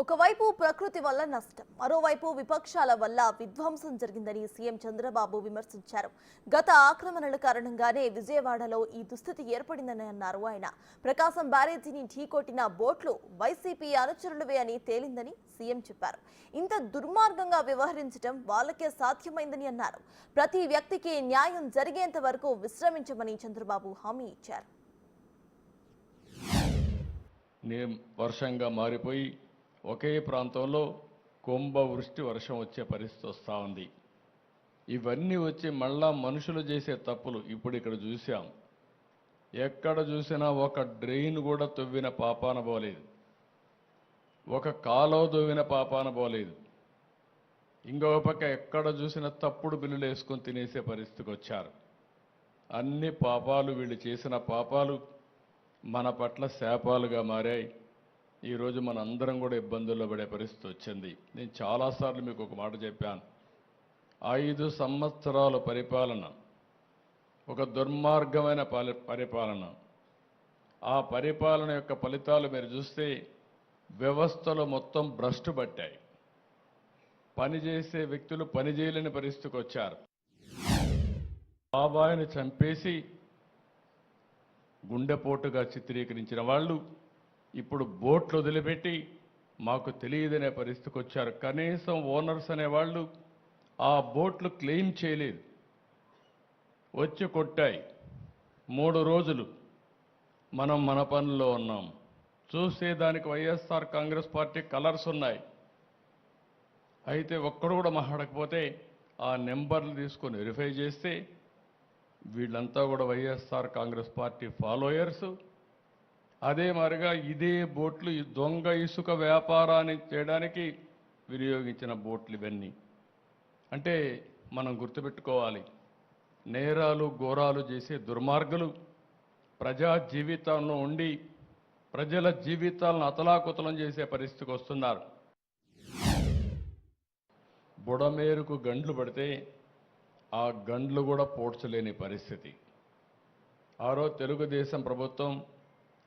ఒకవైపు ప్రకృతి వల్ల నష్టం మరోవైపు విపక్షాల వల్ల విధ్వంసం జరిగిందని సీఎం చంద్రబాబు విమర్శించారు. గత ఆక్రమణల కారణంగానే విజయవాడలో ఈ దుస్థితి ఏర్పడిందని అన్నారు ఆయన. ప్రకాశం బ్యారేజీని ఢీకొట్టిన బోట్లు వైసీపీ అనుచరులవే అని తేలిందని సీఎం చెప్పారు. ఇంత దుర్మార్గంగా వ్యవహరించడం వాళ్ళకే సాధ్యమైందని అన్నారు. ప్రతి వ్యక్తికి న్యాయం జరిగేంత వరకు విశ్రమించమని చంద్రబాబు హామీ ఇచ్చారు. వర్షంగా మారిపోయి ఒకే ప్రాంతంలో కుంభ వృష్టి వర్షం వచ్చే పరిస్థితి వస్తూ ఉంది. ఇవన్నీ వచ్చి మళ్ళా మనుషులు చేసే తప్పులు ఇప్పుడు ఇక్కడ చూసాం ఎక్కడ చూసినా ఒక డ్రెయిన్ కూడా తవ్విన పాపాన పోలేదు. ఒక కాలో తవ్విన పాపాన పోలేదు. ఇంకొక పక్క ఎక్కడ చూసినా తప్పుడు బిల్లులు వేసుకొని తినేసే పరిస్థితికి వచ్చారు. అన్ని పాపాలు వీళ్ళు చేసిన పాపాలు మన పట్ల శాపాలుగా మారాయి. ఈరోజు మన అందరం కూడా ఇబ్బందుల్లో పడే పరిస్థితి వచ్చింది. నేను చాలాసార్లు మీకు ఒక మాట చెప్పాను. ఐదు సంవత్సరాల పరిపాలన ఒక దుర్మార్గమైన పాలి పరిపాలన. ఆ పరిపాలన యొక్క ఫలితాలు మీరు చూస్తే వ్యవస్థలు మొత్తం భ్రష్టు పట్టాయి. పనిచేసే వ్యక్తులు పని చేయలేని పరిస్థితికి వచ్చారు. బాబాయిని చంపేసి గుండెపోటుగా చిత్రీకరించిన వాళ్ళు ఇప్పుడు బోట్లు వదిలిపెట్టి మాకు తెలియదనే పరిస్థితికి వచ్చారు. కనీసం ఓనర్స్ అనేవాళ్ళు ఆ బోట్లు క్లెయిమ్ చేయలేదు. వచ్చి కొట్టాయి. మూడు రోజులు మనం మన పనుల్లో ఉన్నాం. చూసేదానికి వైఎస్ఆర్ కాంగ్రెస్ పార్టీ కలర్స్ ఉన్నాయి. అయితే ఒక్కడు కూడా మాట్లాడకపోతే ఆ నెంబర్లు తీసుకొని వెరిఫై చేస్తే వీళ్ళంతా కూడా వైఎస్ఆర్ కాంగ్రెస్ పార్టీ ఫాలోయర్స్. అదే మరిగా ఇదే బోట్లు ఈ దొంగ ఇసుక వ్యాపారాన్ని చేయడానికి వినియోగించిన బోట్లు ఇవన్నీ. అంటే మనం గుర్తుపెట్టుకోవాలి నేరాలు ఘోరాలు చేసే దుర్మార్గులు ప్రజా జీవితంలో ఉండి ప్రజల జీవితాలను అతలాకుతలం చేసే పరిస్థితికి వస్తున్నారు. బుడమేరుకు గండ్లు పడితే ఆ గండ్లు కూడా పోడ్చలేని పరిస్థితి. ఆరో తెలుగుదేశం ప్రభుత్వం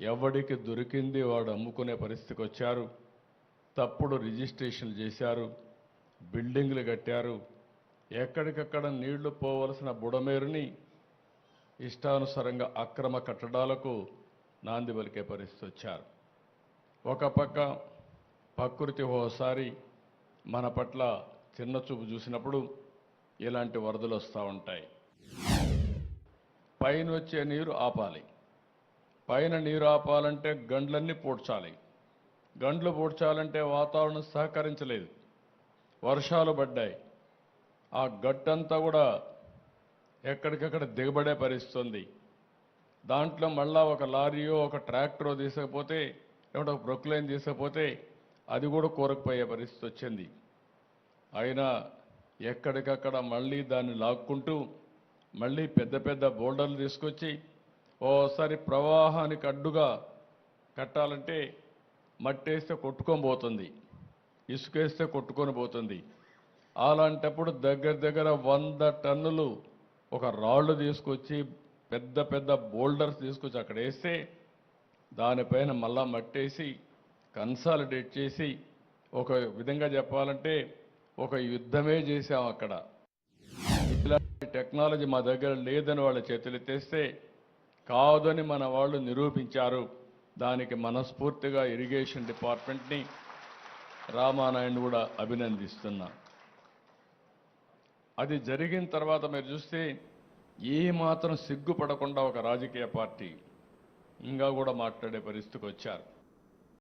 ఎవడికి దొరికింది వాడు అమ్ముకునే పరిస్థితికి వచ్చారు. తప్పుడు రిజిస్ట్రేషన్లు చేశారు. బిల్డింగ్లు కట్టారు. ఎక్కడికక్కడ నీళ్ళు పోవలసిన బుడమేరుని ఇష్టానుసారంగా అక్రమ కట్టడాలకు నాంది పలికే పరిస్థితి వచ్చారు. ఒక పక్క ప్రకృతి ఓసారి మన పట్ల చిన్న చూపు చూసినప్పుడు ఇలాంటి వరదలు వస్తూ ఉంటాయి. పైన వచ్చే నీరు ఆపాలి. పైన నీరు ఆపాలంటే గండ్లన్నీ పూడ్చాలి. గండ్లు పూడ్చాలంటే వాతావరణం సహకరించలేదు. వర్షాలు పడ్డాయి. ఆ గట్టంతా కూడా ఎక్కడికక్కడ దిగబడే పరిస్థితుంది. దాంట్లో మళ్ళా ఒక లారీయో ఒక ట్రాక్టరో తీసుకపోతే లేకుంటే ఒక ప్రొక్లైన్ తీసుకపోతే అది కూడా కూరకుపోయే పరిస్థితి వచ్చింది. అయినా ఎక్కడికక్కడ మళ్ళీ దాన్ని లాక్కుంటూ మళ్ళీ పెద్ద పెద్ద బోల్డర్లు తీసుకొచ్చి ఓసారి ప్రవాహానికి అడ్డుగా కట్టాలంటే మట్టేస్తే కొట్టుకొని పోతుంది. ఇసుకేస్తే కొట్టుకొని పోతుంది. అలాంటప్పుడు దగ్గర దగ్గర వంద టన్నులు ఒక రాళ్ళు తీసుకొచ్చి పెద్ద పెద్ద బోల్డర్స్ తీసుకొచ్చి అక్కడ వేస్తే దానిపైన మళ్ళా మట్టేసి కన్సాలిడేట్ చేసి ఒక విధంగా చెప్పాలంటే ఒక యుద్ధమే చేసాం అక్కడ. ఇలాంటి టెక్నాలజీ మా దగ్గర లేదని వాళ్ళ చేతులు తెస్తే కాదని మన వాళ్ళు నిరూపించారు. దానికి మనస్ఫూర్తిగా ఇరిగేషన్ డిపార్ట్మెంట్ని రామానాయుడు కూడా అభినందిస్తున్నా. అది జరిగిన తర్వాత మీరు చూస్తే ఏ మాత్రం సిగ్గుపడకుండా ఒక రాజకీయ పార్టీ ఇంకా కూడా మాట్లాడే పరిస్థితికి వచ్చారు.